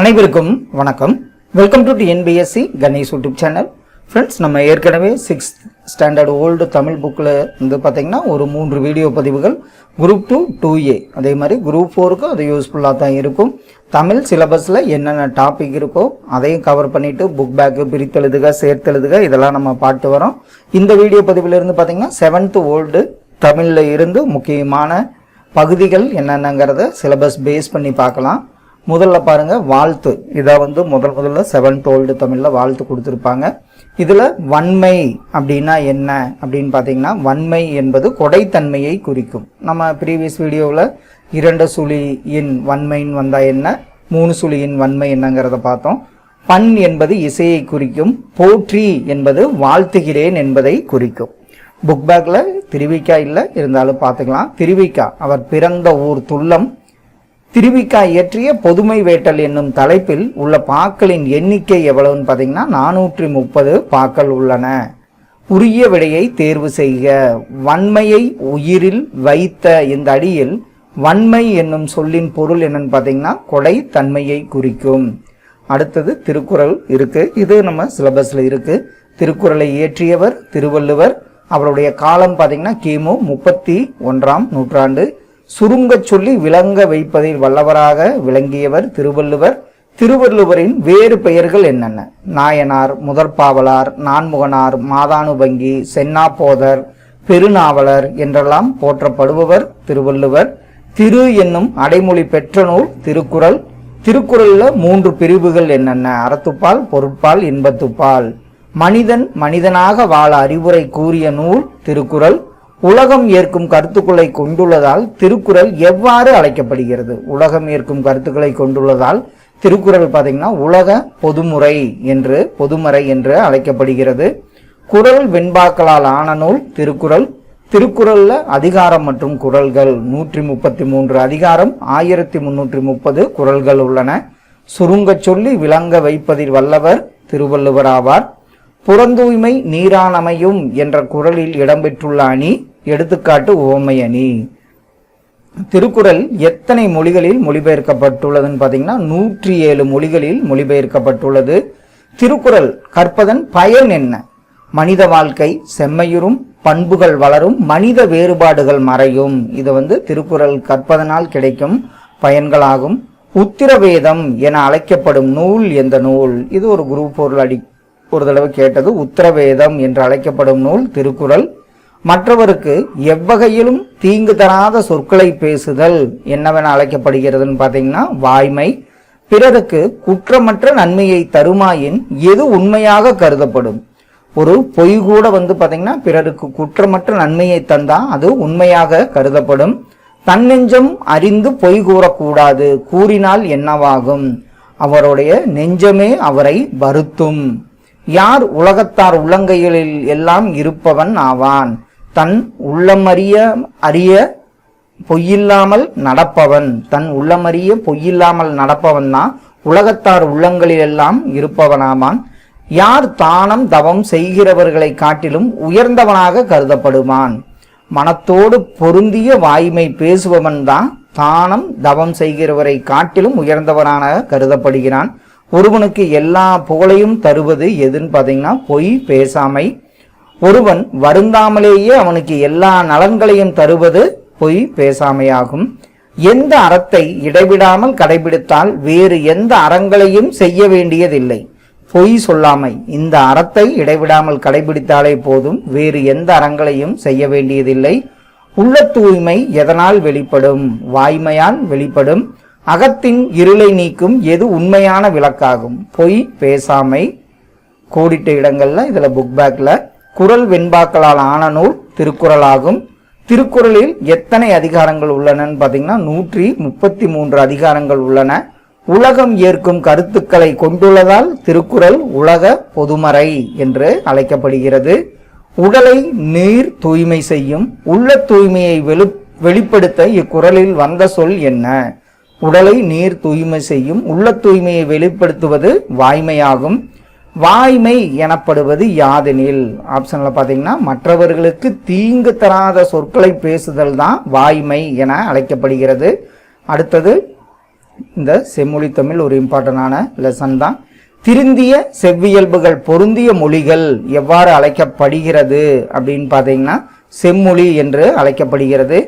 அனைவருக்கும் வணக்கம். Welcome to NPSC Ganesh YouTube channel friends நம்ம ஏற்கனவே சிக்ஸ்த் ஸ்டாண்டர்ட் ஓல்டு தமிழ் புக்கில் வந்து பார்த்தீங்கன்னா ஒரு மூன்று வீடியோ பதிவுகள். குரூப் டூ டூ ஏ அதே மாதிரி குரூப் ஃபோருக்கும் அது யூஸ்ஃபுல்லாக தான் இருக்கும். தமிழ் சிலபஸில் என்னென்ன டாபிக் இருக்கோ அதையும் கவர் பண்ணிவிட்டு புக் பேக்கு பிரித்தெழுதுக சேர்த்தெழுதுக இதெல்லாம் நம்ம பார்த்து வரோம். இந்த வீடியோ பதிவிலிருந்து பார்த்தீங்கன்னா செவன்த் ஓல்டு தமிழில் இருந்து முக்கியமான பகுதிகள் என்னென்னங்கிறத சிலபஸ் பேஸ் பண்ணி பார்க்கலாம். முதல்ல பாருங்க வாழ்த்து. இதை வந்து முதல் முதல்ல செவன் ஓல்டு தமிழில் வாழ்த்து கொடுத்துருப்பாங்க. இதில் வன்மை அப்படின்னா என்ன அப்படின்னு பார்த்தீங்கன்னா வன்மை என்பது கொடைத்தன்மையை குறிக்கும். நம்ம ப்ரீவியஸ் வீடியோவில் இரண்டு சுழியின் வன்மைன்னு வந்தால் என்ன? மூணு சுழியின் வன்மை என்னங்கிறத பார்த்தோம். பண் என்பது இசையை குறிக்கும் போற்றி என்பது வாழ்த்துகிறேன் என்பதை குறிக்கும். புக் பேக்கில் திருவிக்கா இல்லை இருந்தாலும் பார்த்துக்கலாம். திருவிக்கா அவர் பிறந்த ஊர் துல்லம் திருவிக்கா இயற்றிய பொதுமை வேட்டல் என்னும் தலைப்பில் உள்ள பாக்களின் எண்ணிக்கை எவ்வளவுன்னு பார்த்தீங்கன்னா நானூற்றி முப்பது பாக்கள் உள்ளன. உரிய விடையை தேர்வு செய்க. வன்மையை உயிரில் வைத்த இந்த அடியில் வன்மை என்னும் சொல்லின் பொருள் என்னன்னு பார்த்தீங்கன்னா கொடை தன்மையை குறிக்கும். அடுத்தது திருக்குறள் இருக்கு. இது நம்ம சிலபஸ்ல இருக்கு. திருக்குறளை இயற்றியவர் திருவள்ளுவர் அவருடைய காலம் பார்த்தீங்கன்னா கிமு முப்பத்தி ஒன்றாம் நூற்றாண்டு. சுருங்கச் சொல்லி விளங்க வைப்பதில் வல்லவராக விளங்கியவர் திருவள்ளுவர். திருவள்ளுவரின் வேறு பெயர்கள் என்னென்ன? நாயனார் முதற்பாவலார் நான்முகனார் மாதானுபங்கி சென்னாப்போதர் பெருநாவலர் என்றெல்லாம் போற்றப்படுபவர் திருவள்ளுவர். திரு என்னும் அடைமொழி பெற்ற நூல் திருக்குறள். திருக்குறளில் மூன்று பிரிவுகள் என்னென்ன? அறத்துப்பால் பொருட்பால் இன்பத்துப்பால். மனிதன் மனிதனாக வாழ அறிவுரை கூறிய நூல் திருக்குறள். உலகம் ஏற்கும் கருத்துக்களை கொண்டுள்ளதால் திருக்குறள் எவ்வாறு அழைக்கப்படுகிறது? உலகம் ஏற்கும் கருத்துக்களை கொண்டுள்ளதால் திருக்குறள் பார்த்தீங்கன்னா உலக பொதுமுறை என்று பொதுமறை என்று அழைக்கப்படுகிறது. குறள் வெண்பாக்களால் ஆன நூல் திருக்குறள். திருக்குறள்ல அதிகாரம் மற்றும் குறள்கள். நூற்றி முப்பத்தி மூன்று அதிகாரம் ஆயிரத்தி முன்னூற்றி முப்பது குறள்கள் உள்ளன. சுருங்கச் சொல்லி விளங்க வைப்பதில் வல்லவர் திருவள்ளுவர் ஆவார். புறந்தூய்மை நீரானமையும் என்ற குறளில் இடம்பெற்றுள்ள அணி எடுத்துக்காட்டு ஓமையணி. திருக்குறள் எத்தனை மொழிகளில் மொழிபெயர்க்கப்பட்டுள்ளதுன்னு பார்த்தீங்கன்னா நூற்றி ஏழு மொழிகளில் மொழிபெயர்க்கப்பட்டுள்ளது. திருக்குறள் கற்பதன் பயன் என்ன? மனித வாழ்க்கை செம்மையுறும் பண்புகள் வளரும் மனித வேறுபாடுகள் மறையும். இது வந்து திருக்குறள் கற்பதனால் கிடைக்கும் பயன்களாகும். உத்திரவேதம் என அழைக்கப்படும் நூல் எந்த நூல்? இது ஒரு குரு பொருள் அடி ஒரு தடவை கேட்டது. உத்தரவேதம் என்று அழைக்கப்படும் நூல் திருக்குறள். மற்றவருக்கு எவ்வகையிலும் தீங்கு தராத சொற்களை பேசுதல் என்னவென அழைக்கப்படுகிறதுன்னு பார்த்தீங்கன்னா வாய்மை. பிறருக்கு குற்றமற்ற நன்மையை தருமாயின் எது உண்மையாக கருதப்படும்? ஒரு பொய் கூட வந்து பார்த்தீங்கன்னா பிறருக்கு குற்றமற்ற நன்மையை தந்தா அது உண்மையாக கருதப்படும். தன்னெஞ்சம் அறிந்து பொய் கூறக்கூடாது கூறினால் என்னவாகும்? அவருடைய நெஞ்சமே அவரை வருத்தும். யார் உலகத்தார் உள்ளங்கைகளில் எல்லாம் இருப்பவன் ஆவான். தன் உள்ளமறிய அறிய பொய்யில்லாமல் நடப்பவன். தன் உள்ளமறிய பொய்யில்லாமல் நடப்பவன் தான் உலகத்தார் உள்ளங்களிலெல்லாம் இருப்பவனாமான் யார் தானம் தவம் செய்கிறவர்களை காட்டிலும் உயர்ந்தவனாக கருதப்படுவான். மனத்தோடு பொருந்திய வாய்மை பேசுபவன் தான் தானம் தவம் செய்கிறவரை காட்டிலும் உயர்ந்தவனாக கருதப்படுகிறான். ஒருவனுக்கு எல்லா புகழையும் தருவது எதுன்னு பார்த்தீங்கன்னா பொய் பேசாமை ஒருவன் வருந்தாமலேயே அவனுக்கு எல்லா நலன்களையும் தருவது பொய் பேசாமையாகும். எந்த அறத்தை இடைவிடாமல் கடைபிடித்தால் வேறு எந்த அறங்களையும் செய்ய வேண்டியதில்லை. பொய் சொல்லாமை இந்த அறத்தை இடைவிடாமல் கடைபிடித்தாலே போதும் வேறு எந்த அறங்களையும் செய்ய வேண்டியதில்லை. உள்ள தூய்மை எதனால் வெளிப்படும்? வாய்மையால் வெளிப்படும். அகத்தின் இருளை நீக்கும் எது உண்மையான விளக்காகும்? பொய் பேசாமை. கோடிட்ட இடங்கள்ல இதுல புக் பேக்ல குரல் வெண்பாக்களால் ஆன நூல் திருக்குறளாகும். திருக்குறளில் எத்தனை அதிகாரங்கள் உள்ளனன்னு பார்த்தீங்கன்னா நூற்றி முப்பத்தி மூன்று அதிகாரங்கள் உள்ளன. உலகம் ஏற்கும் கருத்துக்களை கொண்டுள்ளதால் திருக்குறள் உலக பொதுமறை என்று அழைக்கப்படுகிறது. உடலை நீர் தூய்மை செய்யும் உள்ள தூய்மையை வெளி வெளிப்படுத்த இக்குறளில் வந்த சொல் என்ன? உடலை நீர் தூய்மை செய்யும் உள்ள தூய்மையை வெளிப்படுத்துவது வாய்மையாகும். வாய்மை எனப்படுவது யாதெனில்? ஆப்ஷனில் பார்த்தீங்கன்னா மற்றவர்களுக்கு தீங்கு தராத சொற்களை பேசுதல் தான் வாய்மை என அழைக்கப்படுகிறது. அடுத்தது இந்த செம்மொழி தமிழ் ஒரு இம்பார்ட்டண்டான லெசன் தான். திருந்திய செவ்வியல்புகள் பொருந்திய மொழிகள் எவ்வாறு அழைக்கப்படுகிறது அப்படின்னு பார்த்தீங்கன்னா செம்மொழி என்று அழைக்கப்படுகிறது.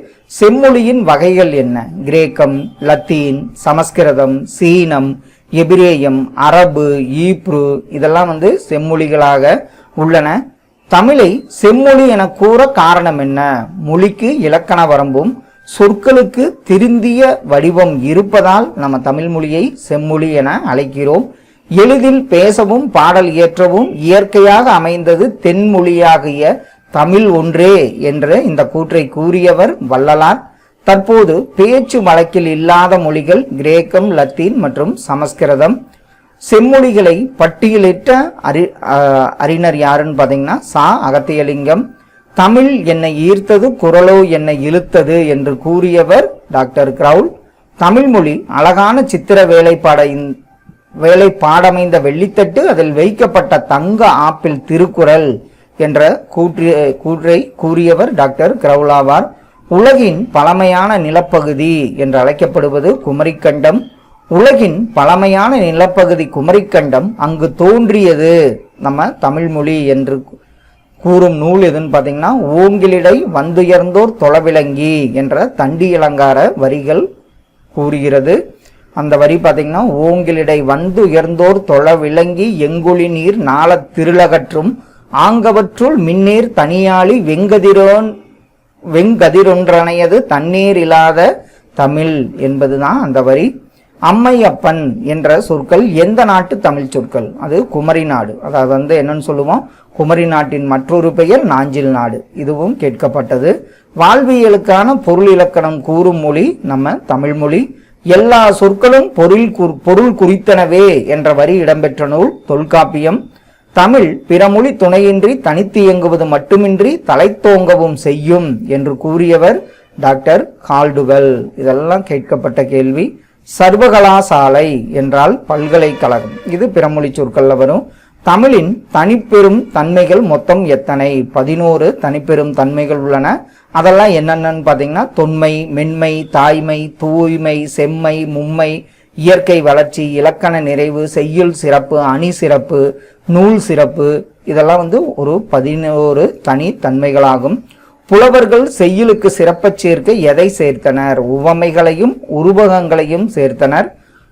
செம்மொழியின் வகைகள் என்ன? கிரேக்கம் லத்தீன் சமஸ்கிருதம் சீனம் எபிரேயம் அரபு ஈப்ரு இதெல்லாம் வந்து செம்மொழிகளாக உள்ளன. தமிழை செம்மொழி என கூற காரணம் என்ன? மொழிக்கு இலக்கண வரம்பும் சொற்களுக்கு திருந்திய வடிவம் இருப்பதால் நம்ம தமிழ் மொழியை செம்மொழி என அழைக்கிறோம். எளிதில் பேசவும் பாடல் இயற்றவும் இயற்கையாக அமைந்தது தென்மொழியாகிய தமிழ் ஒன்றே என்று இந்த கூற்றை கூறியவர் வள்ளலார். தற்போது பேச்சு வழக்கில் இல்லாத மொழிகள் கிரேக்கம் லத்தீன் மற்றும் சமஸ்கிருதம். செம்மொழிகளை பட்டியலிட்ட அறி அறிஞர் யாருன்னு பார்த்தீங்கன்னா சா. அகத்தியலிங்கம். தமிழ் என்னை ஈர்த்தது குரலோ என்னை இழுத்தது என்று கூறியவர் டாக்டர் கிரவுல். தமிழ் மொழி அழகான சித்திர வேலைப்பாட வேலை பாடமைந்த வெள்ளித்தட்டு அதில் வைக்கப்பட்ட தங்க ஆப்பிள் திருக்குறள் என்ற கூற்று கூற்றை கூறியவர் டாக்டர் கிரவுலாவார் உலகின் பழமையான நிலப்பகுதி என்று அழைக்கப்படுவது குமரிக்கண்டம். உலகின் பழமையான நிலப்பகுதி குமரிக்கண்டம் அங்கு தோன்றியது. நம்ம தமிழ்மொழி என்று கூறும் நூல் எதுன்னு பார்த்தீங்கன்னா ஓங்கிலிடை வந்துயர்ந்தோர் தொலைவிலங்கி என்ற தண்டி இளங்கார வரிகள் கூறுகிறது. அந்த வரி பார்த்தீங்கன்னா ஓங்கிலிடை வந்து உயர்ந்தோர் தொழ விளங்கி எங்குழி நீர் நாளத் திருளகற்றும் ஆங்கவற்றுள் மின்னீர் தனியாளி வெங்கதிரோன் வெங்கதிரொன்றணையது தண்ணீர் இல்லாத தமிழ் என்பதுதான் அந்த வரி. அம்மையப்பன் என்ற சொற்கள் எந்த நாட்டு தமிழ் சொற்கள்? அது குமரி நாடு. அதாவது வந்து என்னன்னு சொல்லுவோம்? குமரி நாட்டின் மற்றொரு பெயர் நாஞ்சில் நாடு. இதுவும் கேட்கப்பட்டது. வாழ்வியலுக்கான பொருள் இலக்கணம் கூறும் மொழி நம்ம தமிழ் மொழி. எல்லா சொற்களும் பொருள் பொருள் குறித்தனவே என்ற வரி இடம்பெற்ற நூல் தொல்காப்பியம். தமிழ் பிறமொழி துணையின்றி தனித்து இயங்குவது மட்டுமின்றி தலைத்தோங்கவும் செய்யும் என்று கூறியவர் டாக்டர் கால்டுவெல். இதெல்லாம் கேட்கப்பட்ட கேள்வி. சர்வகலாசாலை என்றால் பல்கலைக்கழகம். இது பிறமொழி சொற்கள்ல வரும். தமிழின் தனிப்பெரும் தன்மைகள் மொத்தம் எத்தனை? பதினோரு தனிப்பெரும் தன்மைகள் உள்ளன. அதெல்லாம் என்னென்னு பார்த்தீங்கன்னா தொன்மை மென்மை தாய்மை தூய்மை செம்மை மும்மை இயற்கை வளர்ச்சி இலக்கண நிறைவு செய்யுள் சிறப்பு அணி சிறப்பு நூல் சிறப்பு இதெல்லாம் வந்து ஒரு பதினோரு தனி தன்மைகளாகும். புலவர்கள் செய்யுளுக்கு சிறப்பச் சேர்க்க எதை சேர்த்தனர்? உவமைகளையும் உருவகங்களையும் சேர்த்தனர்.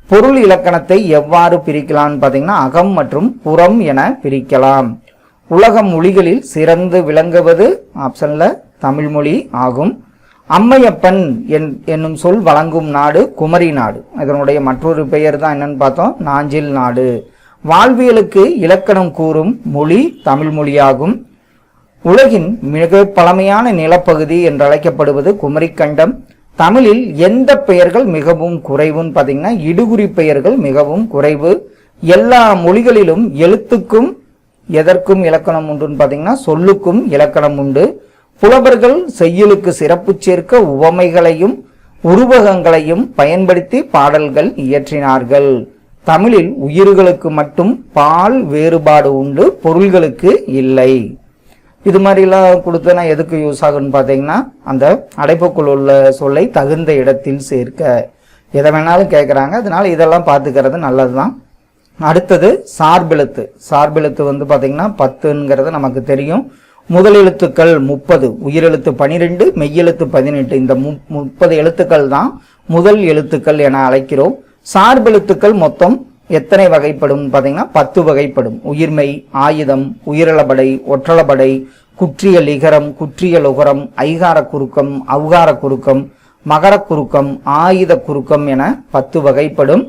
பொருள் இலக்கணத்தை எவ்வாறு பிரிக்கலாம்னு பார்த்தீங்கன்னா அகம் மற்றும் புறம் என பிரிக்கலாம். உலக மொழிகளில் சிறந்து விளங்குவது ஆப்ஷனில் தமிழ் மொழி ஆகும். அம்மையப்பன் என் என்னும் சொல் வழங்கும் நாடு குமரி நாடு. இதனுடைய மற்றொரு பெயர் தான் என்னன்னு பார்த்தோம்? நாஞ்சில் நாடு. வாழ்வியலுக்கு இலக்கணம் கூறும் மொழி தமிழ் மொழியாகும். உலகின் மிக பழமையான நிலப்பகுதி என்று அழைக்கப்படுவது குமரிக்கண்டம். தமிழில் எந்த பெயர்கள் மிகவும் குறைவுன்னு பார்த்தீங்கன்னா இடுகுறி பெயர்கள் மிகவும் குறைவு. எல்லா மொழிகளிலும் எழுத்துக்கும் எதற்கும் இலக்கணம் உண்டுன்னு பார்த்தீங்கன்னா சொல்லுக்கும் இலக்கணம் உண்டு. புலவர்கள் செய்யுளுக்கு சிறப்பு சேர்க்க உவமைகளையும் உருவகங்களையும் பயன்படுத்தி பாடல்கள் இயற்றினார்கள். தமிழில் உயிர்களுக்கு மட்டும் பால் வேறுபாடு உண்டு பொருள்களுக்கு இல்லை. இது மாதிரிலாம் கொடுத்தனா எதுக்கு யூஸ் ஆகுன்னு பார்த்தீங்கன்னா அந்த அடைப்புக்குள் உள்ள சொல்லை தகுந்த இடத்தில் சேர்க்க. எதை வேணாலும் கேட்குறாங்க அதனால இதெல்லாம் பார்த்துக்கிறது நல்லது தான் அடுத்தது சார்பெழுத்து. சார்பெழுத்து வந்து பார்த்தீங்கன்னா பத்துங்கிறது நமக்கு தெரியும். முதல் எழுத்துக்கள் முப்பது உயிரெழுத்து பனிரெண்டு மெய்யெழுத்து பதினெட்டு. இந்த மு முப்பது எழுத்துக்கள் தான் முதல் எழுத்துக்கள் என அழைக்கிறோம். சார்பெழுத்துக்கள் மொத்தம் எத்தனை வகைப்படும் பார்த்தீங்கன்னா பத்து வகைப்படும். உயிர்மை ஆயுதம் உயிரளபடை ஒற்றளபடை குற்றிய லிகரம் குற்றிய லுகரம் ஐகார குறுக்கம் அவுகார குறுக்கம் மகர குறுக்கம் ஆயுத குறுக்கம் என பத்து வகைப்படும்.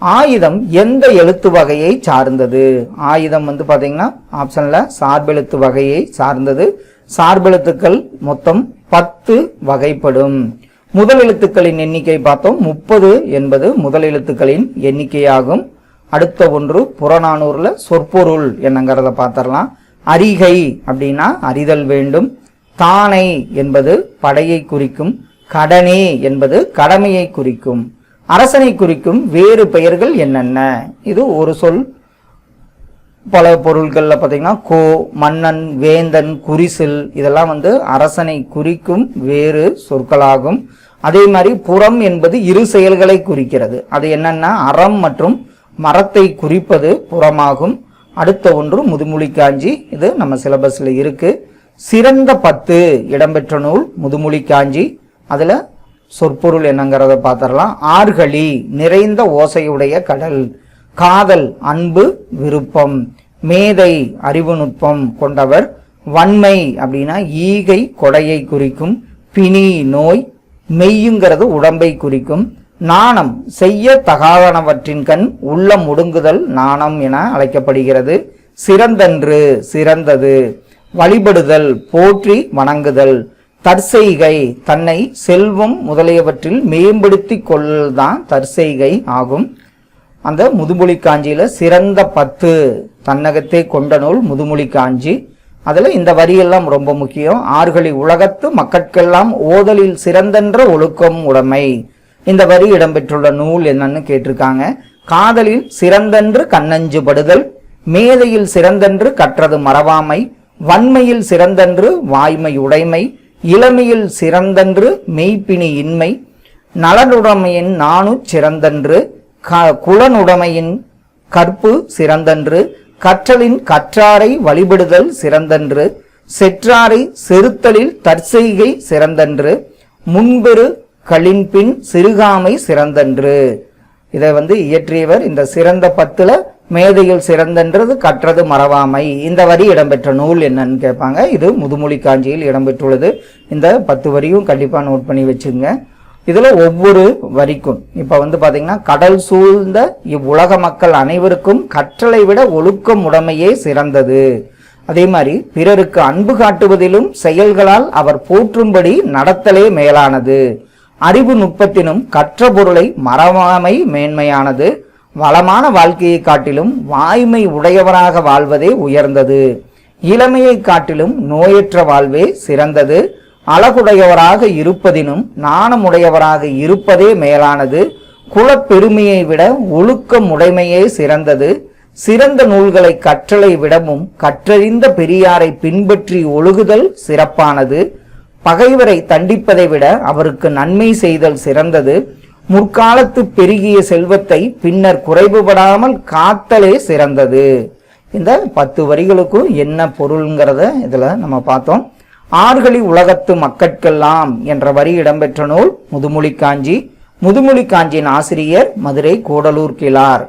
ஆயுதம் எந்த எழுத்து வகையை சார்ந்தது? ஆயுதம் வந்து பார்த்தீங்கன்னா ஆப்ஷன்ல சார்பெழுத்து வகையை சார்ந்தது. சார்பெழுத்துக்கள் மொத்தம் பத்து வகைப்படும். முதல் எழுத்துக்களின் எண்ணிக்கை பார்த்தோம். முப்பது என்பது முதல் எழுத்துக்களின் எண்ணிக்கையாகும். அடுத்த ஒன்று புறநானூரில் சொற்பொருள் என்னங்கிறத பார்த்துடலாம். அரிகை அப்படின்னா அறிதல் வேண்டும். தானை என்பது படையை குறிக்கும். கடனே என்பது கடமையை குறிக்கும். அரசனை குறிக்கும் வேறு பெயர்கள் என்னென்ன? இது ஒரு சொல். பல பொருள்களில் பார்த்தீங்கன்னா கோ மன்னன் வேந்தன் குறிசில் இதெல்லாம் வந்து அரசனை குறிக்கும் வேறு சொற்களாகும். அதே மாதிரி புறம் என்பது இரு செயல்களை குறிக்கிறது. அது என்னன்னா அறம் மற்றும் மரத்தை குறிப்பது புறமாகும். அடுத்த ஒன்று முதுமொழி காஞ்சி இது நம்ம சிலபஸில் இருக்கு. சிறந்த பத்து இடம்பெற்ற நூல் முதுமொழி காஞ்சி அதில் சொற்பொருள் என்னங்கிறத பார்த்துடலாம். ஆர்கழி நிறைந்த ஓசையுடைய கடல். காதல் அன்பு விருப்பம். மேதை அறிவு நுட்பம் கொண்டவர். வன்மை அப்படின்னா ஈகை கொடையை குறிக்கும். பிணி நோய். மெய்யுங்கிறது உடம்பை குறிக்கும். நாணம் செய்ய தகாதனவற்றின் கண். உள்ள முடுங்குதல் நாணம் என அழைக்கப்படுகிறது. சிறந்தன்று சிறந்தது. வழிபடுதல் போற்றி வணங்குதல். தற்செய்கை தன்னை செல்வம் முதலியவற்றில் மேம்படுத்தி கொள்ளதான் தற்செய்கை ஆகும். அந்த முதுமொழி காஞ்சியில் சிறந்த பத்து தன்னகத்தை கொண்ட நூல் முதுமொழி காஞ்சி. அதில் இந்த வரியெல்லாம் ரொம்ப முக்கியம். ஆறுகளி உலகத்து மக்கட்கெல்லாம் ஓதலில் சிறந்தென்ற ஒழுக்கம் உடைமை. இந்த வரி இடம்பெற்றுள்ள நூல் என்னன்னு கேட்டிருக்காங்க. காதலில் சிறந்தென்று கண்ணஞ்சு படுதல் மேதையில் சிறந்தென்று கற்றது மறவாமை வன்மையில் சிறந்தென்று வாய்மை உடைமை. இளமையில் சிறந்தன்று மெய்ப்பினி இன்மை நலனுடைமையின் நானு சிறந்தன்று க- குலனுடைமையின் கற்பு சிறந்தன்று கற்றலின் கற்றாரை வழிபடுதல் சிறந்தன்று செற்றாரை செருத்தலில் தற்செய்கை சிறந்தன்று முன்பெரு களின்பின் சிறுகாமை சிறந்தன்று. இதை வந்து இயற்றியவர் இந்த சிறந்த பத்துல மேதையில் சிறந்தன்றது கற்றது மறவாமை. இந்த வரி இடம்பெற்ற நூல் என்னன்னு கேட்பாங்க. இது முதுமொழி காஞ்சியில் இடம்பெற்றுள்ளது. இந்த பத்து வரியும் கண்டிப்பாக நோட் பண்ணி வச்சுங்க. இதில் ஒவ்வொரு வரிக்கும் இப்போ வந்து பார்த்தீங்கன்னா கடல் சூழ்ந்த இவ்வுலக மக்கள் அனைவருக்கும் கற்றலை விட ஒழுக்கம் உடைமையே சிறந்தது. அதே மாதிரி பிறருக்கு அன்பு காட்டுவதிலும் செயல்களால் அவர் போற்றும்படி நடத்தலே மேலானது. அறிவு நுட்பத்தினும் கற்ற பொருளை மறவாமை மேன்மையானது. வளமான வாழ்க்கையை காட்டிலும் வாய்மை உடையவராக வாழ்வதே உயர்ந்தது. இளமையை காட்டிலும் நோயற்ற வாழ்வே சிறந்தது. அழகுடையவராக இருப்பதினும் நாணமுடையவராக இருப்பதே மேலானது. குலப்பெருமையை விட ஒழுக்கம் உடைமையே சிறந்தது. சிறந்த நூல்களை கற்றலை விடவும் கற்றறிந்த பெரியாரை பின்பற்றி ஒழுகுதல் சிறப்பானது. பகைவரை தண்டிப்பதை விட அவருக்கு நன்மை செய்தல் சிறந்தது. முற்காலத்து பெருகிய செல்வத்தை பின்னர் குறைவுபடாமல் காத்தலே சிறந்தது. இந்த பத்து வரிகளுக்கும் என்ன பொருள்ங்கிறத இதுல நம்ம பார்த்தோம். ஆறுகளி உலகத்து மக்கட்கெல்லாம் என்ற வரி இடம்பெற்ற நூல் முதுமொழி காஞ்சி முதுமொழி காஞ்சியின் ஆசிரியர் மதுரை கூடலூர் கிழார்.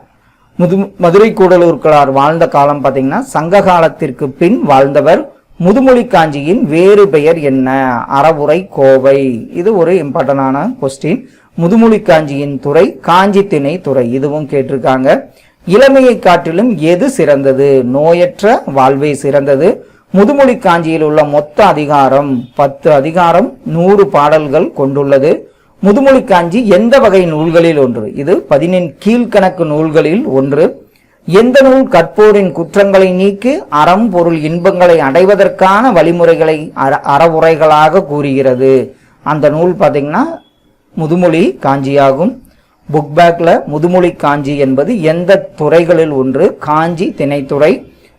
முது மதுரை கூடலூர் கிழார் வாழ்ந்த காலம் பார்த்தீங்கன்னா சங்க காலத்திற்கு பின் வாழ்ந்தவர் முதுமொழி காஞ்சியின் வேறு பெயர் என்ன? அறவுரை கோவை. இது ஒரு இம்பார்ட்டன்டான கொஸ்டின் முதுமொழி காஞ்சியின் துறை காஞ்சி திணை துறை இதுவும் கேட்டிருக்காங்க. இளமையை காட்டிலும் எது சிறந்தது? நோயற்ற வாழ்வே சிறந்தது. முதுமொழி காஞ்சியில் உள்ள மொத்த அதிகாரம் பத்து அதிகாரம் நூறு பாடல்கள் கொண்டுள்ளது. முதுமொழி காஞ்சி எந்த வகை நூல்களில் ஒன்று? இது பதினெண் கீழ்கணக்கு நூல்களில் ஒன்று. எந்த நூல் கற்போரின் குற்றங்களை நீக்கி அறம் பொருள் இன்பங்களை அடைவதற்கான வழிமுறைகளை அற- அறவுரைகளாக கூறுகிறது. அந்த நூல் பார்த்தீங்கன்னா முதுமொழி காஞ்சியாகும். புக் பேக்ல முதுமொழி காஞ்சி என்பது எந்த துறைகளில் ஒன்று? காஞ்சி திணைத்துறை.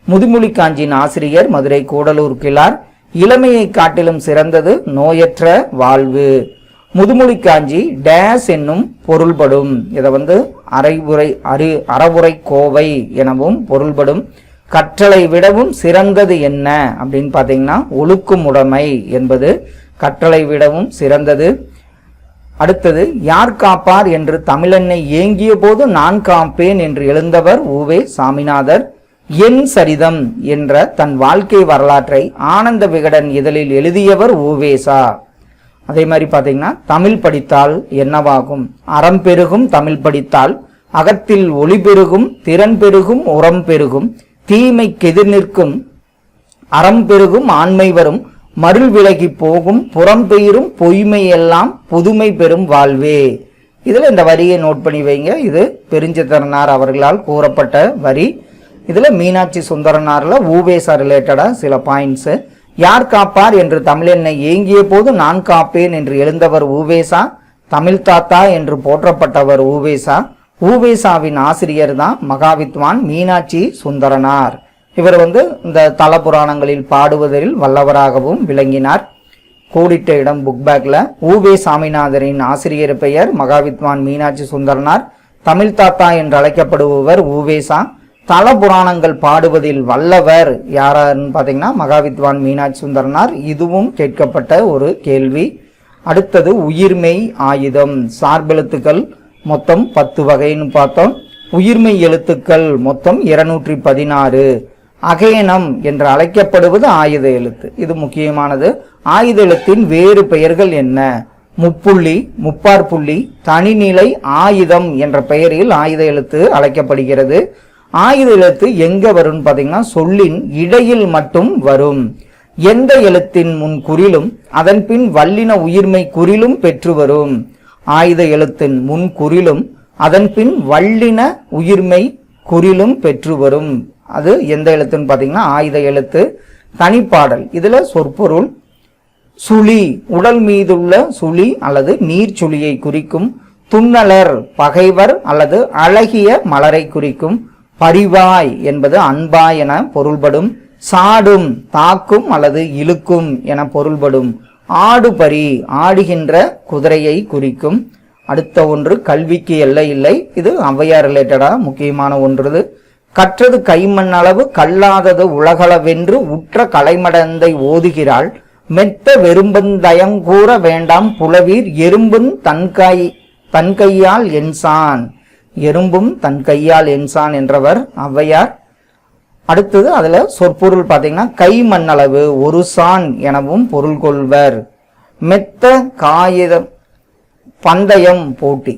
முதுமொழி காஞ்சியின் ஆசிரியர் மதுரை கூடலூர் கிளார் இளமையை காட்டிலும் சிறந்தது நோயற்ற வாழ்வு. முதுமொழி காஞ்சி டேஸ் என்னும் பொருள்படும். இதை வந்து அரைவுரை அறி அறவுரை கோவை எனவும் பொருள்படும். கற்றலை விடவும் சிறந்தது என்ன அப்படின்னு பார்த்தீங்கன்னா ஒழுக்கும் உடைமை என்பது கற்றலை விடவும் சிறந்தது. அடுத்தது யார் காப்பார் என்று தமிழன்னை ஏங்கிய போது நான் காப்பேன் என்று எழுந்தவர் ஊவே சாமிநாதர். என் சரிதம் என்ற தன் வாழ்க்கை வரலாற்றை ஆனந்த விகடன் இதழில் எழுதியவர் ஊவேசா அதே மாதிரி பார்த்தீங்கன்னா தமிழ் படித்தால் என்னவாகும்? அறம் பெருகும் தமிழ் படித்தால் அகத்தில் ஒளி பெருகும் திறன் பெருகும் உரம் பெருகும். தீமை கெதிர் நிற்கும் அறம் பெருகும் ஆண்மை வரும். மருள் விலகி போகும் புறம் பெயரும் பொய்மை எல்லாம் புதுமை பெறும் வாழ்வே. இதில் இந்த வரியை நோட் பண்ணி வைங்க. இது பெருஞ்சித்திரனார் அவர்களால் கூறப்பட்ட வரி. இதில் மீனாட்சி சுந்தரனார்ல ஊவேசா ரிலேட்டடாக சில பாயிண்ட்ஸு யார் காப்பார் என்று தமிழெண்ணை ஏங்கிய போது நான் காப்பேன் என்று எழுந்தவர் ஊவேசா தமிழ் தாத்தா என்று போற்றப்பட்டவர் ஊவேசா. ஊவேசாவின் ஆசிரியர் தான் மகாவித்வான் மீனாட்சி சுந்தரனார். இவர் வந்து இந்த தல புராணங்களில் பாடுவதில் வல்லவராகவும் விளங்கினார். கூடிட்ட இடம் புக் பேக்ல ஊவே சாமிநாதரின் ஆசிரியர் பெயர் மகாவித்வான் மீனாட்சி சுந்தரனார். தமிழ் தாத்தா என்று அழைக்கப்படுபவர் ஊவேசா தல புராணங்கள் பாடுவதில் வல்லவர் யாராருன்னு பார்த்தீங்கன்னா மகாவித்வான் மீனாட்சி சுந்தரனார். இதுவும் கேட்கப்பட்ட ஒரு கேள்வி. அடுத்தது உயிர்மெய் ஆயுதம். சார்பெழுத்துக்கள் மொத்தம் பத்து வகைன்னு பார்த்தோம். உயிர்மெய் எழுத்துக்கள் மொத்தம் இருநூற்றி பதினாறு. அகேனம் என்று அழைக்கப்படுவது ஆயுத எழுத்து. இது முக்கியமானது. ஆயுத எழுத்தின் வேறு பெயர்கள் என்ன? முப்புள்ளி முப்பார் புள்ளி தனிநிலை ஆயுதம் என்ற பெயரில் ஆயுத எழுத்து அழைக்கப்படுகிறது. ஆயுத எழுத்து எங்க வரும்னு பார்த்தீங்கன்னா சொல்லின் இடையில் மட்டும் வரும். எந்த எழுத்தின் முன் குறிலும் அதன் பின் வல்லின உயிர்மை குறிலும் பெற்று வரும். ஆயுத எழுத்தின் முன் குறிலும் அதன் பின் வல்லின உயிர்மை குறிலும் பெற்று வரும். அது எந்த எழுத்துன்னு பார்த்தீங்கன்னா ஆயுத எழுத்து தனிப்பாடல். இதில் சொற்பொருள் சுழி உடல் மீதுள்ள சுழி அல்லது நீர் சுழியை குறிக்கும் துண்ணலர் பகைவர் அல்லது அழகிய மலரை குறிக்கும் பரிவாய் என்பது அன்பாய் என பொருள்படும் சாடும் தாக்கும் அல்லது இழுக்கும் என பொருள்படும் ஆடுபரி ஆடுகின்ற குதிரையை குறிக்கும். அடுத்த ஒன்று கல்விக்கு எல்லை இல்லை. இது ஔவையார் ரிலேட்டடாக முக்கியமான ஒன்றுது. கற்றது கைமண் அளவு கல்லாதது உலகளவென்று உற்ற கலைமடந்தை ஓதுகிறாள். மெத்த வெறும்பந்தயங்கூற வேண்டாம் புலவீர் எறும்பும் தன்கை தன்கையால் தன் கையால் என்சான். எறும்பும் தன் கையால் என்சான் என்றவர் ஔவையார். அடுத்தது அதில் சொற்பொருள் பார்த்தீங்கன்னா கை மண்ணளவு ஒரு சான் எனவும் பொருள் கொள்வர். மெத்த காகிதம் பந்தயம் போட்டி.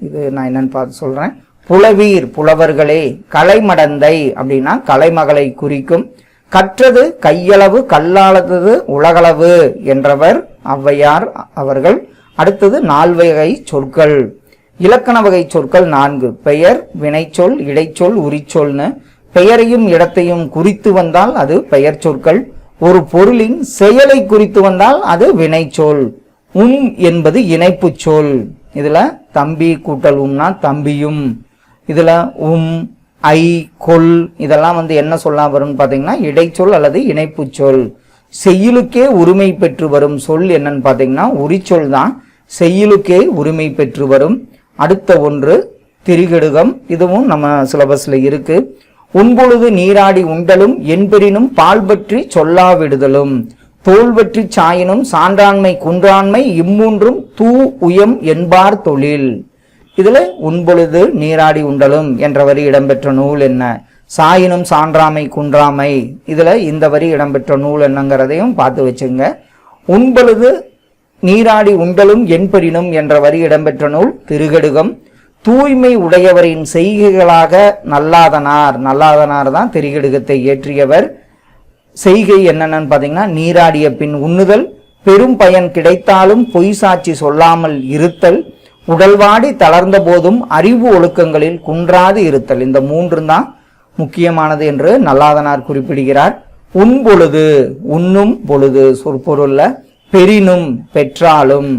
இது நான் என்னன்னு பார்த்து சொல்றேன். புலவீர் புலவர்களே கலைமடந்தை அப்படின்னா கலைமகளை குறிக்கும். கற்றது கையளவு கல்லாளது உலகளவு என்றவர் ஔவையார் அவர்கள். அடுத்தது நால்வகை சொற்கள். இலக்கண வகை சொற்கள் நான்கு. பெயர் வினைச்சொல் இடைச்சொல் உரிச்சொல்னு. பெயரையும் இடத்தையும் குறித்து வந்தால் அது பெயர் சொற்கள். ஒரு பொருளின் செயலை குறித்து வந்தால் அது வினைச்சொல். உம் என்பது இணைப்பு சொல். இதுல தம்பி கூட்டல் உம்னா தம்பியும். இதில் உம் ஐ கொல் இதெல்லாம் வந்து என்ன சொல்லலாம் வரும்னு பார்த்தீங்கன்னா இடைச்சொல் அல்லது இணைப்பு சொல் செய்யுளுக்கே உரிமை பெற்று வரும் சொல் என்னன்னு பார்த்தீங்கன்னா உரிச்சொல் தான். செய்யுளுக்கே உரிமை பெற்று வரும். அடுத்த ஒன்று திரிகடுகம். இதுவும் நம்ம சிலபஸில் இருக்கு. உண்பொழுது நீராடி உண்டலும் என்பெறினும் பால் பற்றி சொல்லாவிடுதலும் தோல் பற்றி சாயினும் சான்றாண்மை குன்றாண்மை இம்மூன்றும் தூ உயம் என்பார் தொழில். இதுல உண்பொழுது நீராடி உண்டலும் என்ற வரி இடம்பெற்ற நூல் என்ன? சாயினும் சான்றாமை குன்றாமை இதுல இந்த வரி இடம்பெற்ற நூல் என்னங்கிறதையும் பார்த்து வச்சுங்க. உண்பொழுது நீராடி உண்டலும் என்பரினும் என்ற வரி இடம்பெற்ற நூல் திருகடுகம். தூய்மை உடையவரின் செய்கைகளாக நல்லாதனார் நல்லாதனார் தான் திரிகடுகத்தை இயற்றியவர். செய்கை என்னென்னு பார்த்தீங்கன்னா நீராடிய பின் உண்ணுதல் பெரும் பயன் கிடைத்தாலும் பொய் சாட்சி சொல்லாமல் இருத்தல் உடல்வாடி தளர்ந்த போதும் அறிவு ஒழுக்கங்களில் குன்றாது இருத்தல். இந்த மூன்று தான் முக்கியமானது என்று நல்லாதனார் குறிப்பிடுகிறார். உண்பொழுது உண்ணும் பொழுது சொற்பொருள்ல பெரினும் பெற்றாலும்.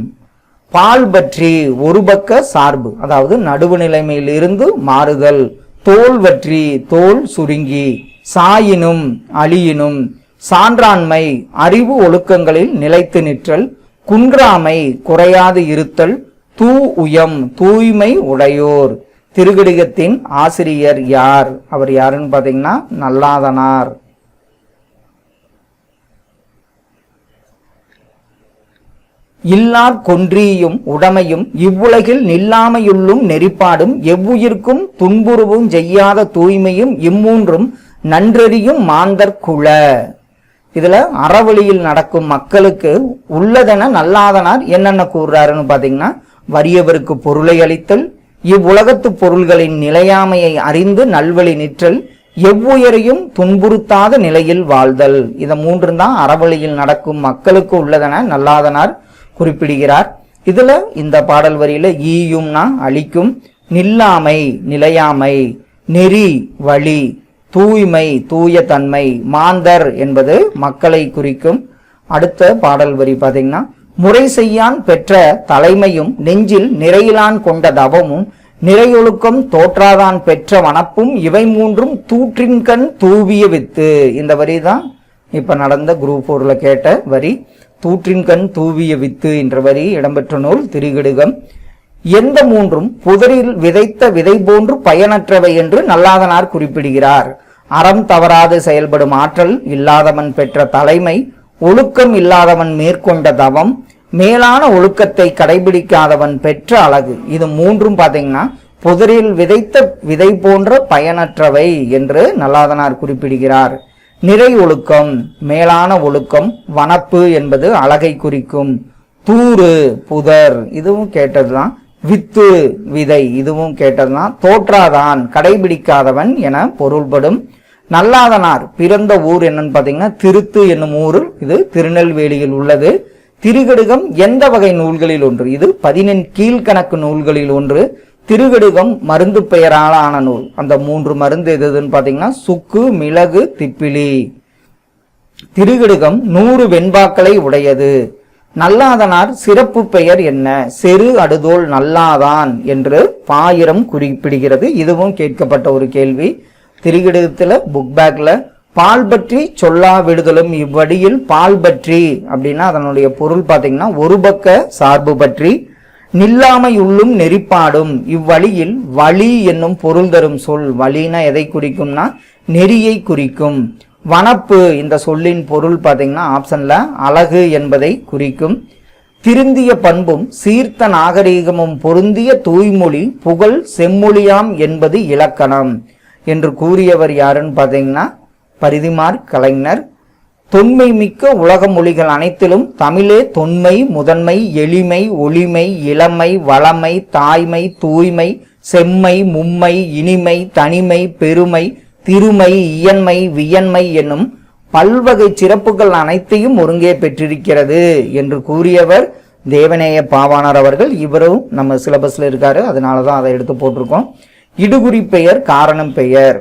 பால் பற்றி ஒரு பக்க சார்பு அதாவது நடுவு நிலைமையில் இருந்து மாறுதல். தோல் பற்றி தோல் சுருங்கி சாயினும் அழியினும். சான்றாண்மை அறிவு ஒழுக்கங்களில் நிலைத்து நிற்றல் குன்றாமை குறையாது இருத்தல். தூ உயம் தூய்மை உடையோர். திருகடிகத்தின் ஆசிரியர் யார்? அவர் யாருன்னு பார்த்தீங்கன்னா நல்லாதனார். இல்லார் கொன்றியும் உடமையும் இவ்வுலகில் நில்லாமையுள்ளும் நெறிப்பாடும் எவ்வுயிர்க்கும் துன்புறுவும் செய்யாத தூய்மையும் இம்மூன்றும் நன்றறியும் மாந்தர் குல. இதுல அறவழியில் நடக்கும் மக்களுக்கு உள்ளதென நல்லாதனார் என்னென்ன கூறுறாருன்னு பாத்தீங்கன்னா வறியவருக்கு பொருளை அளித்தல் இவ்வுலகத்து பொருள்களின் நிலையாமையை அறிந்து நல்வழி நிற்றல் எவ்வுயரையும் துன்புறுத்தாத நிலையில் வாழ்தல். இத மூன்று தான் அறவழியில் நடக்கும் மக்களுக்கு உள்ளதென நல்லாதனார் குறிப்பிடுகிறார். இதுல இந்த பாடல் வரியில ஈயும்னா அழிக்கும் நில்லாமை நிலையாமை நெறி வழி தூய்மை தூய தன்மை மாந்தர் என்பது மக்களை குறிக்கும். அடுத்த பாடல் வரி பார்த்தீங்கன்னா முறை செய்யான் பெற்ற தலைமையும் நெஞ்சில் நிறையிலான் கொண்ட தவமும் நிறையொழுக்கம் தோற்றாதான் பெற்ற வனப்பும் இவை மூன்றும் தூற்றின்கண் தூவிய வித்து. இந்த வரி தான் இப்ப நடந்த குரூப் போர்ல கேட்ட வரி தூற்றின்கண் தூவிய வித்து என்ற வரி இடம்பெற்ற நூல் திரிகிடுகம். எந்த மூன்றும் புதரில் விதைத்த விதை போன்று பயனற்றவை என்று நல்லாதனார் குறிப்பிடுகிறார். அறம் தவறாது செயல்படும் ஆற்றல் இல்லாதவன் பெற்ற தலைமை ஒழுக்கம் இல்லாதவன் மேற்கொண்ட தவம் மேலான ஒழுக்கத்தை கடைபிடிக்காதவன் பெற்ற அழகு. இது மூன்றும் பார்த்தீங்கன்னா புதரில் விதைத்த விதை போன்ற பயனற்றவை என்று நல்லாதனார் குறிப்பிடுகிறார். நிறை ஒழுக்கம் மேலான ஒழுக்கம் வனப்பு என்பது அழகை குறிக்கும். தூறு புதர் இதுவும் கேட்டதுதான். வித்து விதை இதுவும் கேட்டதுதான். தோற்றாதான் கடைபிடிக்காதவன் என பொருள்படும். நல்லாதனார் பிறந்த ஊர் என்னன்னு பார்த்தீங்கன்னா திருத்து என்னும் ஊர் இது திருநெல்வேலியில் உள்ளது. திருகடுகம் எந்த வகை நூல்களில் ஒன்று? இது பதினெண் கீழ்கணக்கு நூல்களில் ஒன்று. திருகடுகம் மருந்து பெயராலான நூல். அந்த மூன்று மருந்து எது எதுன்னு பாத்தீங்கன்னா சுக்கு மிளகு திப்பிலி. திருகடுகம் நூறு வெண்பாக்களை உடையது. நல்லாதனார் சிறப்பு பெயர் என்ன? செரு அடுதோல் நல்லாதான் என்று பாயிரம் குறிப்பிடுகிறது. இதுவும் கேட்கப்பட்ட ஒரு கேள்வி. திருகிடத்துல புக் பேக்ல பால் பற்றி சொல்லா விடுதலும் இவ்வடியில் பால் பற்றி அப்படின்னா அதனுடைய பொருள் பார்த்தீங்கன்னா ஒரு பக்க சார்பு பற்றி நில்லாமையுள்ளும் நெறிப்பாடும் இவ்வழியில் வழி என்னும் பொருள் தரும் சொல் வழினா எதை குறிக்கும்னா நெறியை குறிக்கும். வனப்பு இந்த சொல்லின் பொருள் பார்த்தீங்கன்னா ஆப்ஷன்ல அழகு என்பதை குறிக்கும். திருந்திய பண்பும் சீர்த்த நாகரீகமும் பொருந்திய தூய்மொழி புகழ் செம்மொழியாம் என்பது இலக்கணம் என்று கூறியவர் யாருன்னு பார்த்தீங்கன்னா பரிதிமார் கலைஞர் தொன்மை மிக்க உலக மொழிகள் அனைத்திலும் தமிழே தொன்மை முதன்மை எளிமை ஒளிமை இளமை வளமை தாய்மை தூய்மை செம்மை மும்மை இனிமை தனிமை பெருமை திருமை இயன்மை வியன்மை என்னும் பல்வகை சிறப்புகள் அனைத்தையும் ஒருங்கே பெற்றிருக்கிறது என்று கூறியவர் தேவநேய பாவாணர் அவர்கள். இவரும் நம்ம சிலபஸ்ல இருக்காரு அதனால தான் அதை எடுத்து போட்டிருக்கோம். இடுகுறி பெயர் காரணம் பெயர்.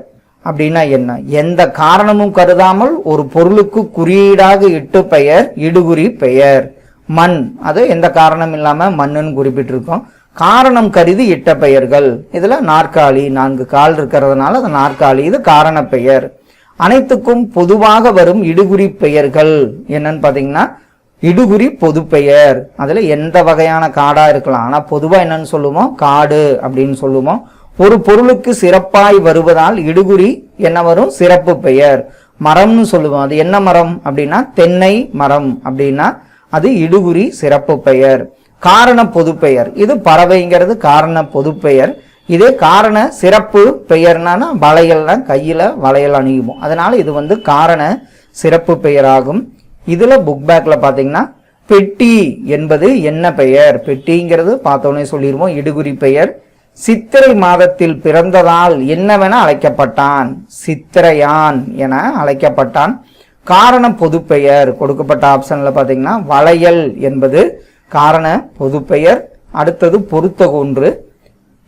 அப்படின்னா என்ன? எந்த காரணமும் கருதாமல் ஒரு பொருளுக்கு குறியீடாக இட்டு பெயர் இடுகுறி பெயர். மண். அது எந்த காரணம் இல்லாம மண்ணுன்னு குறிப்பிட்டிருக்கோம். காரணம் கருதி இட்ட பெயர்கள். இதுல நாற்காலி நான்கு கால் இருக்கிறதுனால அது நாற்காலி. இது காரண பெயர். அனைத்துக்கும் பொதுவாக வரும் இடுகுறி பெயர்கள். என்னன்னு பாத்தீங்கன்னா இடுகுறி பொது பெயர். அதுல எந்த வகையான காடா இருக்கலாம். ஆனா பொதுவா என்னன்னு சொல்லுவோம்? காடு அப்படின்னு சொல்லுவோம்? ஒரு பொருளுக்கு சிறப்பாய் வருவதால் இடுகுறி என்ன வரும்? சிறப்பு பெயர். மரம்னு சொல்லுவோம். அது என்ன மரம் அப்படின்னா? தென்னை மரம் அப்படின்னா அது இடுகுறி சிறப்பு பெயர். காரண பொது பெயர். இது பறவைங்கிறது காரண பொதுப்பெயர் இதே காரண சிறப்பு பெயர்னா வளையல்லாம் கையில வளையல் அணியுவோம். அதனால இது வந்து காரண சிறப்பு பெயராகும். இதுல புக் பேக்ல பாத்தீங்கன்னா பெட்டி என்பது என்ன பெயர்? பெட்டிங்கிறது பார்த்தோன்னே சொல்லிடுவோம் இடுகுறி பெயர். சித்திரை மாதத்தில் பிறந்ததால் என்னவென அழைக்கப்பட்டான்? சித்திரையான் என அழைக்கப்பட்டான். காரண பொதுப்பெயர் கொடுக்கப்பட்ட ஆப்ஷன்ல பாத்தீங்கன்னா வளையல் என்பது காரண பொதுப்பெயர். அடுத்தது பொருத்தகொன்று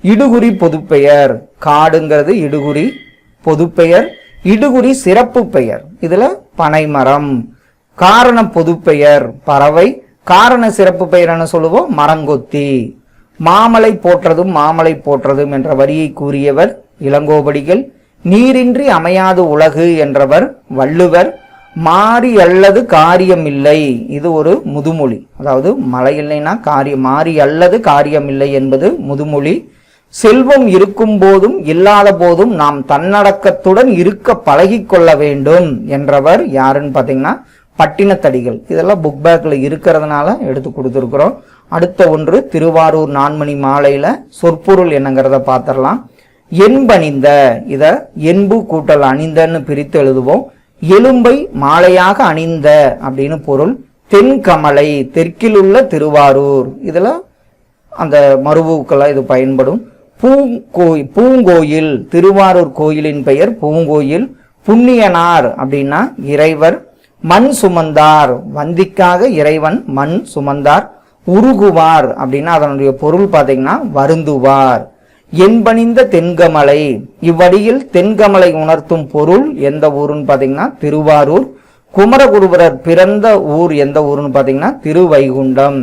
இடுகுறி பொதுப்பெயர். காடுங்கிறது இடுகுறி பொதுப்பெயர். இடுகுறி சிறப்பு பெயர். இதுல பனைமரம். காரண பொதுப்பெயர் பறவை. காரண சிறப்பு பெயர் என்ன சொல்லுவோம்? மரங்கொத்தி. மாமலை போற்றதும் மாமலை போற்றதும் என்ற வரியை கூறியவர் இளங்கோவடிகள் நீரின்றி அமையாது உலகு என்றவர் வள்ளுவர் மாறி அல்லது காரியம் இல்லை இது ஒரு முதுமொழி. அதாவது மழை இல்லைன்னா காரியம் மாறி அல்லது காரியம் இல்லை என்பது முதுமொழி. செல்வம் இருக்கும் போதும் இல்லாத போதும் நாம் தன்னடக்கத்துடன் இருக்க பழகிக்கொள்ள வேண்டும் என்றவர் யாருன்னு பார்த்தீங்கன்னா பட்டினத்தடிகள். இதெல்லாம் புக் பேக்கில் இருக்கிறதுனால எடுத்து கொடுத்துருக்குறோம். அடுத்த ஒன்று திருவாரூர் நான்மணி மாலையில் சொற்பொருள் என்னங்கிறத பார்த்துடலாம். என்பணிந்த இதை என்பு கூட்டல் அணிந்தன்னு பிரித்து எழுதுவோம். எலும்பை மாலையாக அணிந்த அப்படின்னு பொருள். தென்கமலை தெற்கில் உள்ள திருவாரூர். இதில் அந்த மருவுக்கெல்லாம் இது பயன்படும். பூங்கோய் பூங்கோயில் திருவாரூர் கோயிலின் பெயர் பூங்கோயில். புண்ணியனார் அப்படின்னா இறைவர். மண் சுமந்தார். வந்திக்காக இறைவன் மண் சுமந்தார். உருகுவார் அப்படின்னா அதனுடைய பொருள் பார்த்தீங்கன்னா வருந்துவார். என்பணிந்த தென்கமலை. இவ்வடியில் தென்கமலை உணர்த்தும் பொருள் எந்த ஊருன்னு பார்த்தீங்கன்னா திருவாரூர். குமரகுருபரர் பிறந்த ஊர் எந்த ஊருன்னு பார்த்தீங்கன்னா திருவைகுண்டம்.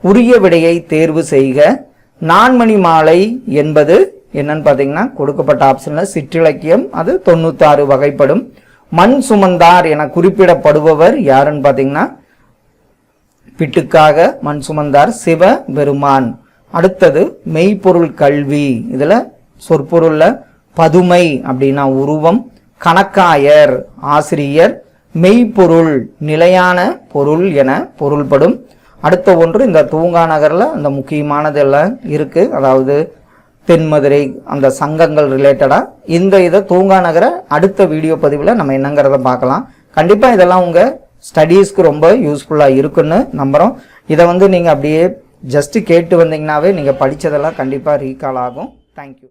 உரிய விடையை தேர்வு செய்க. நான்மணி மாலை என்பது என்னன்னு பார்த்தீங்கன்னா கொடுக்கப்பட்ட ஆப்ஷன்ல சிற்றிலக்கியம் அது தொண்ணூத்தாறு வகைப்படும். மண் சுமந்தார் என குறிப்பிடப்படுபவர் யாருன்னு பார்த்தீங்கன்னா பிட்டுக்காக மண் சுமந்தார் சிவ பெருமான் அடுத்தது மெய்ப்பொருள் கல்வி. இதில் சொற்பொருளில் பதுமை அப்படின்னா உருவம் கணக்காயர் ஆசிரியர் மெய்ப்பொருள் நிலையான பொருள் என பொருள்படும். அடுத்த ஒன்று இந்த தூங்கா நகரில் அந்த முக்கியமானதெல்லாம் இருக்குது அதாவது தென்மதுரை அந்த சங்கங்கள் ரிலேட்டடாக இந்த இதை தூங்கா நகர அடுத்த வீடியோ பதிவில் நம்ம என்னங்கிறத பார்க்கலாம். கண்டிப்பாக இதெல்லாம் உங்கள் ஸ்டடீஸ்க்கு ரொம்ப யூஸ்ஃபுல்லாக இருக்குன்னு நம்புகிறோம் இதை வந்து நீங்கள் அப்படியே ஜஸ்ட்டு கேட்டு வந்தீங்கன்னாவே நீங்கள் படித்ததெல்லாம் கண்டிப்பாக ரீகால் ஆகும். தேங்க்யூ